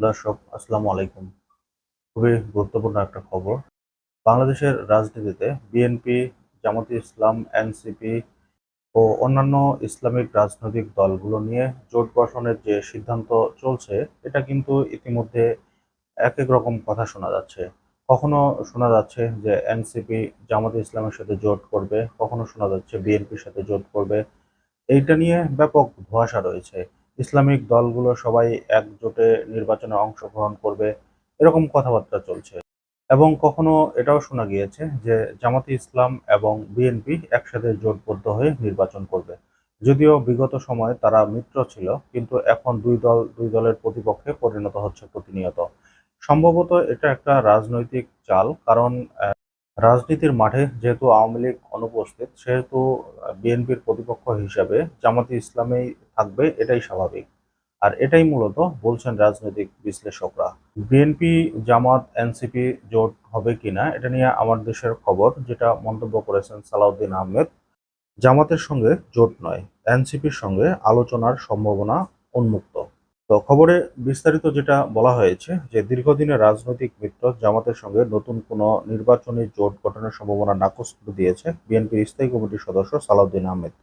দর্শক, আসসালামু আলাইকুম। খুবই গুরুত্বপূর্ণ একটা খবর। বাংলাদেশের রাজনীতিতে বিএনপি জামাতে ইসলাম এনসিপি ও অন্যান্য ইসলামিক রাজনৈতিক দলগুলো নিয়ে জোট গঠনের যে সিদ্ধান্ত চলছে, এটা কিন্তু ইতিমধ্যে এক এক রকম কথা শোনা যাচ্ছে। কখনো শোনা যাচ্ছে যে এনসিপি জামাতে ইসলামের সাথে জোট করবে, কখনো শোনা যাচ্ছে বিএনপির সাথে জোট করবে। এইটা নিয়ে ব্যাপক ধোঁয়াশা রয়েছে। ইসলামিক দলগুলো সবাই একজোটে নির্বাচনে অংশগ্রহণ করবে, এরকম কথাবার্তা চলছে। এবং কখনো এটাও শোনা গিয়েছে যে জামাতে ইসলাম এবং বিএনপি একসাথে জোটবদ্ধ হয়ে নির্বাচন করবে। যদিও বিগত সময়ে তারা মিত্র ছিল, কিন্তু এখন দুই দল, দুই দলের প্রতিপক্ষে পরিণত হচ্ছে প্রতিনিয়ত। সম্ভবত এটা একটা রাজনৈতিক চাল, কারণ রাজনীতির মাঠে যেহেতু আওয়ামী লীগ অনুপস্থিত, সেহেতু বিএনপির প্রতিপক্ষ হিসাবে জামাতে ইসলামেই থাকবে, এটাই স্বাভাবিক। আর এটাই মূলত বলছেন রাজনৈতিক বিশ্লেষকরা। বিএনপি, জামাত, এনসিপি জোট হবে কিনা, এটা নিয়ে আমার দেশের খবর, যেটা মন্তব্য করেছেন সালাউদ্দিন আহমেদ। জামাতের সঙ্গে জোট নয়, এনসিপির সঙ্গে আলোচনার সম্ভাবনা উন্মুক্ত। তো খবরে বিস্তারিত যেটা বলা হয়েছে যে দীর্ঘদিনের রাজনৈতিক মিত্র জামাতের সঙ্গে নতুন কোনো নির্বাচনী জোট গঠনের সম্ভাবনা নাকচ করে দিয়েছে বিএনপির স্থায়ী কমিটির সদস্য সালাউদ্দিন আহমেদ।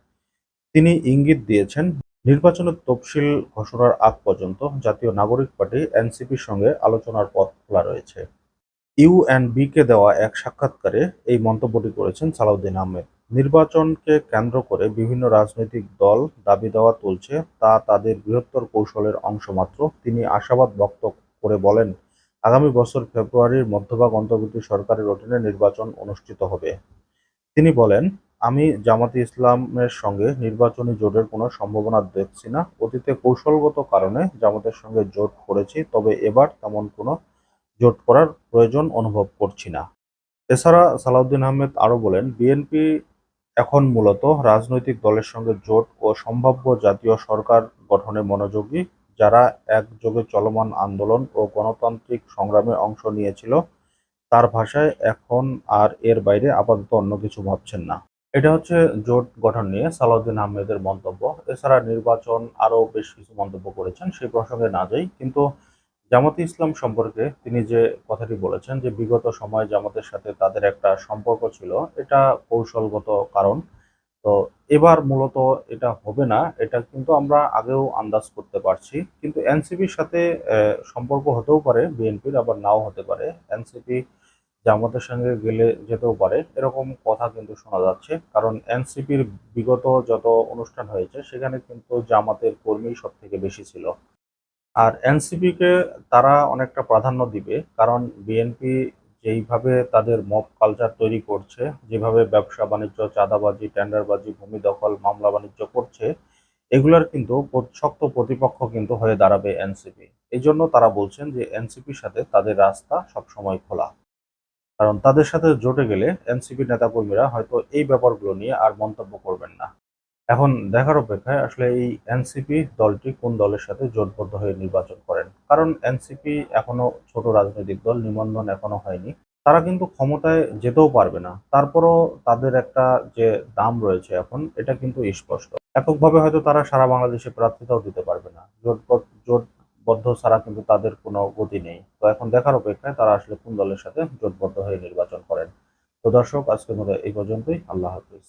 তিনি ইঙ্গিত দিয়েছেন, নির্বাচনের তফসিল ঘোষণার আগ পর্যন্ত জাতীয় নাগরিক পার্টি এনসিপির সঙ্গে আলোচনার পথ খোলা রয়েছে। ইউএনবিকে দেওয়া এক সাক্ষাৎকারে এই মন্তব্যটি করেছেন সালাউদ্দিন আহমেদ। নির্বাচনকে কেন্দ্র করে বিভিন্ন রাজনৈতিক দল দাবি দেওয়া তুলছে, তা তাদের বৃহত্তর কৌশলের অংশ মাত্র তিনি আশাবাদ ব্যক্ত করে বলেন, আগামী বছর ফেব্রুয়ারির মধ্যভাগ অন্তর্বর্তী সরকারের অধীনে নির্বাচন অনুষ্ঠিত হবে। তিনি বলেন, আমি জামাতে ইসলামের সঙ্গে নির্বাচনী জোটের কোনো সম্ভাবনা দেখছি না। অতীতে কৌশলগত কারণে জামাতের সঙ্গে জোট করেছি, তবে এবার তেমন কোনো জোট করার প্রয়োজন অনুভব করছি না। এছাড়া সালাউদ্দিন আহমেদ আরও বলেন, বিএনপি এখন মূলত রাজনৈতিক দলের সঙ্গে জোট ও সম্ভাব্য জাতীয় সরকার গঠনে মনোযোগী, যারা একযোগে চলমান আন্দোলন ও গণতান্ত্রিক সংগ্রামে অংশ নিয়েছিল, তার ভাষায় এখন আর এর বাইরে আপাতত অন্য কিছু ভাবছেন না। এটা হচ্ছে জোট গঠন নিয়ে সালাউদ্দিন আহমেদের মন্তব্য। এছাড়া নির্বাচন আরও বেশ কিছু মন্তব্য করেছেন, সেই প্রসঙ্গে না যাই, কিন্তু জামাতে ইসলাম সম্পর্কে তিনি যে কথাটি বলেছেন যে বিগত সময়ে জামাতের সাথে তাদের একটা সম্পর্ক ছিল, এটা কৌশলগত কারণ। তো এবার মূলত এটা হবে না, এটা কিন্তু আমরা আগেও আন্দাজ করতে পারছি। কিন্তু এনসিপির সাথে সম্পর্ক হতেও পারে, বিএনপির আবার নাও হতে পারে। এনসিপি জামাতের সঙ্গে গেলে যেতেও পারে, এরকম কথা কিন্তু শোনা যাচ্ছে। কারণ এনসিপির বিগত যত অনুষ্ঠান হয়েছে, সেখানে কিন্তু জামাতের কর্মী সব থেকে বেশি ছিল। আর এনসিপি কে তারা অনেকটা প্রাধান্য দিবে, কারণ বিএনপি যেইভাবে তাদের মব কালচার তৈরি করছে, যেভাবে ব্যবসা, বাণিজ্য, চাঁদাবাজি টেন্ডারবাজি ভূমি দখল, মামলা, বাণিজ্য করছে, এগুলার কিন্তু শক্ত প্রতিপক্ষ কিন্তু হয়ে দাঁড়াবে এনসিপি। এই জন্য তারা বলছেন যে এনসিপির সাথে তাদের রাস্তা সবসময় খোলা। কারণ তাদের সাথে জোটে গেলে এনসিপি নেতাকর্মীরা হয়তো এই ব্যাপারগুলো নিয়ে আর মন্তব্য করবেন না। এখন দেখার অপেক্ষায় আসলে এই এনসিপি দলটি কোন দলের সাথে জোটবদ্ধ হয়ে নির্বাচন করেন? কারণ এনসিপি এখনও ছোট রাজনৈতিক দল, নিবন্ধন এখনও হয়নি। তারা কিন্তু ক্ষমতায় যেতেও পারবে না। তারপরও তাদের একটা যে দাম রয়েছে এখন, এটা কিন্তু স্পষ্ট। এককভাবে হয়তো তারা সারা বাংলাদেশে প্রার্থিতাও দিতে পারবে না। জোটবদ্ধ জোটবদ্ধ ছাড়া কিন্তু তাদের কোনো গতি নেই। তো এখন দেখার অপেক্ষায় তারা আসলে কোন দলের সাথে জোটবদ্ধ হয়ে নির্বাচন করেন? তো দর্শক, আজকের মতো এই পর্যন্তই। আল্লাহ হাফিজ।